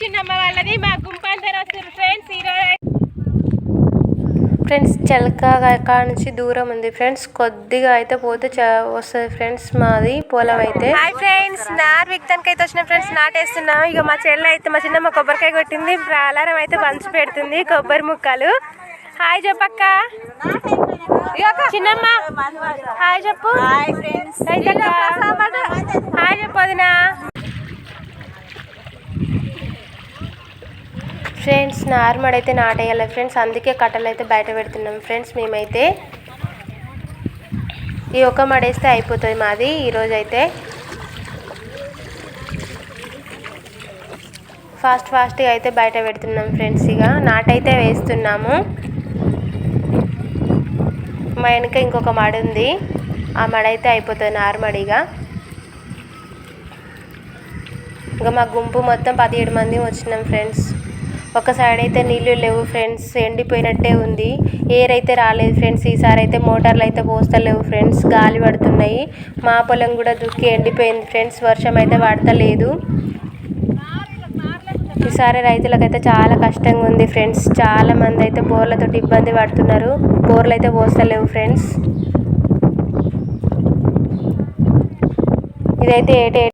చిన్నమ్మ వాళ్ళది మా గుంపు అందరు వస్తారు ఫ్రెండ్స్ ఈరోజు. ఫ్రెండ్స్ చిలక కాడ నుంచి దూరం ఉంది ఫ్రెండ్స్ కొద్దిగా అయితే పోతే చ వస్తుంది ఫ్రెండ్స్ మాది పొలం అయితే. హాయ్ ఫ్రెండ్స్ నార్ విక్తానికి అయితే వచ్చిన ఫ్రెండ్స్ నాటేస్తున్నాం. ఇక మా చెల్లె అయితే మా చిన్నమ్మ కొబ్బరికాయ కొట్టింది. అలారం అయితే పంచి పెడుతుంది కొబ్బరి ముక్కలు. హాయ్ చెప్పక్క చిన్నమ్మ. హాయ్ చెప్పు. హాయ్ ఫ్రెండ్స్ హాయ్ చెప్పు వదినా ఫ్రెండ్స్ నార్మల్ అయితే నాటేయాలి ఫ్రెండ్స్. అందుకే కట్టలు అయితే బయట పెడుతున్నాం ఫ్రెండ్స్ మేమైతే. ఈ ఒక్క మడేస్తే అయిపోతుంది మాది ఈరోజు అయితే ఫాస్ట్ ఫాస్ట్గా అయితే బయట పెడుతున్నాం ఫ్రెండ్స్ ఇక నాటైతే వేస్తున్నాము. మా వెనక ఇంకొక మడి ఉంది. ఆ మడ అయితే అయిపోతుంది నార్మడిగా ఇంకా మా గుంపు మొత్తం పదిహేడు మంది వచ్చినాం ఫ్రెండ్స్. ఒక సైడ్ అయితే నీళ్ళు లేవు ఫ్రెండ్స్ ఎండిపోయినట్టే ఉంది. ఎయిర్ అయితే రాలేదు ఫ్రెండ్స్ ఈసారి అయితే మోటార్లు అయితే పోస్తలేవు ఫ్రెండ్స్ గాలి పడుతున్నాయి. మా పొలం కూడా దుక్కి ఎండిపోయింది ఫ్రెండ్స్ వర్షం అయితే పడతలేదు. ఈసారి రైతులకైతే చాలా కష్టంగా ఉంది ఫ్రెండ్స్ చాలా మంది అయితే బోర్లతో ఇబ్బంది పడుతున్నారు. బోర్లు అయితే పోస్తలేవు ఫ్రెండ్స్ ఇదైతే ఏటే